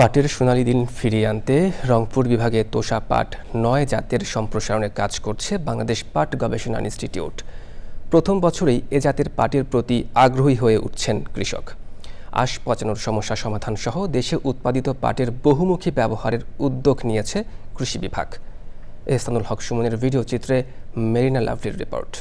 পাটের সোনালী দিন ফিরিয়ে আনতে রংপুর বিভাগে তোষা পাট নয় জাতের সম্প্রসারণের কাজ করছে বাংলাদেশ পাট গবেষণা ইনস্টিটিউট। প্রথম বছরেই এ জাতের পাটের প্রতি আগ্রহী হয়ে উঠছেন কৃষক। আশ পচানোর সমস্যা সমাধান সহ দেশে উৎপাদিত পাটের বহুমুখী ব্যবহারের উদ্যোগ নিয়েছে কৃষি বিভাগ। এহসানুল হক সুমনের ভিডিও চিত্রে মেরিনা লাভলির রিপোর্ট।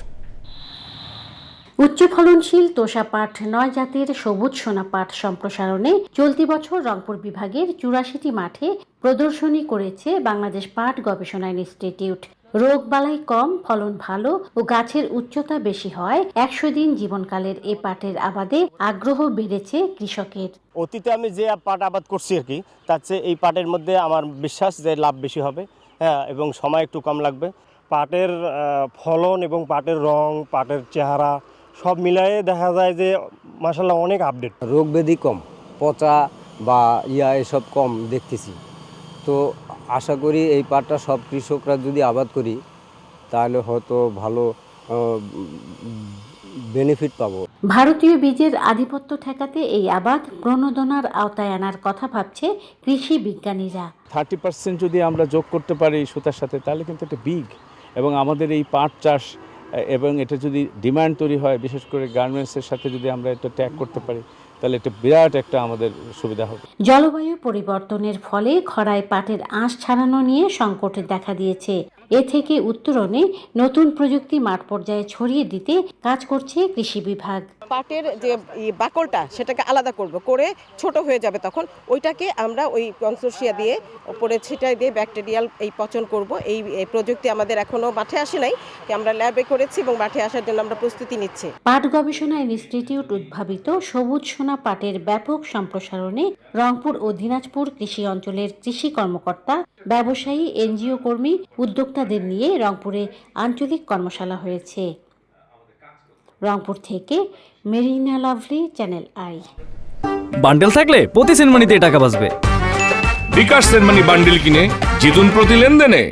উচ্চ ফলনশীল তোষা পাট নয় জাতের সবুজ সোনা পাট সম্প্রসারণে চলতি বছর রংপুর বিভাগের চুরাশিটি মাঠে প্রদর্শনী করেছে বাংলাদেশ পাট গবেষণা ইনস্টিটিউট। রোগ বালাই কম, ফলন ভালো ও গাছের উচ্চতা বেশি হয়, একশো দিন জীবনকালের এ পাটের আবাদে আগ্রহ বেড়েছে কৃষকের। অতীতে আমি যে পাট আবাদ করছি আর কি, তার চেয়ে এই পাটের মধ্যে আমার বিশ্বাস যে লাভ বেশি হবে হ্যাঁ এবং সময় একটু কম লাগবে। পাটের ফলন এবং পাটের রং, পাটের চেহারা সব মিলায়ে দেখা যায় যে মাসাল্লাহ অনেক আপডেট রোগ ব্যাধি কম পচা বা ইয়া এসব কম দেখতেছি। তো আশা করি এই পাটটা সব কৃষকরা যদি আবাদ করি তাহলে হয়তো ভালো বেনিফিট পাবো। ভারতীয় বীজের আধিপত্য ঠেকাতে এই আবাদ প্রণোদনার আওতায় আনার কথা ভাবছে কৃষি বিজ্ঞানীরা। থার্টি পার্সেন্ট যদি আমরা যোগ করতে পারি এই সুতার সাথে তাহলে কিন্তু একটা বিগ এবং আমাদের এই পাট চাষ এবং এটা যদি ডিমান্ড তৈরি হয়, বিশেষ করে গার্মেন্টসের সাথে যদি আমরা এটা ট্যাগ করতে পারি, তাহলে এটা বিরাট একটা আমাদের সুবিধা হবে। জলবায়ু পরিবর্তনের ফলে খরায় পাটের আঁশ ছাড়ানো নিয়ে সংকট দেখা দিয়েছে। এ থেকে উত্তরণে নতুন প্রযুক্তি মাঠ পর্যায়ে ছড়িয়ে দিতে কাজ করছে কৃষি বিভাগ। পাটের যে বাকলটা সেটাকে আলাদা করব। করে ছোট হয়ে যাবে তখন। ওইটাকে আমরা ওই কনসোর্সিয়া দিয়ে উপরে ছিটাই দিয়ে ব্যাকটেরিয়াল এই পচন করব। এই এই প্রযুক্তি আমাদের এখনও মাঠে আসে নাই। আমরা ল্যাবে করেছি এবং মাঠে আসার জন্য আমরা প্রস্তুতি নিচ্ছি। পাট গবেষণা ইনস্টিটিউট উদ্ভাবিত সবুজ সোনা পাটের ব্যাপক সম্প্রসারণে রংপুর ও দিনাজপুর কৃষি অঞ্চলের কৃষি কর্মকর্তা ব্যবসায়ী এনজিও কর্মী উদ্যোক্তাদের নিয়ে রংপুরে আঞ্চলিক কর্মশালা হয়েছে। রংপুর থেকে Marina Lovely channel I. Bundle থাকলে প্রতি সেনমানিতে টাকা বাঁচবে। বিকাশ সেনমানি বান্ডেল কিনে জিতুন প্রতি লেনদেনে।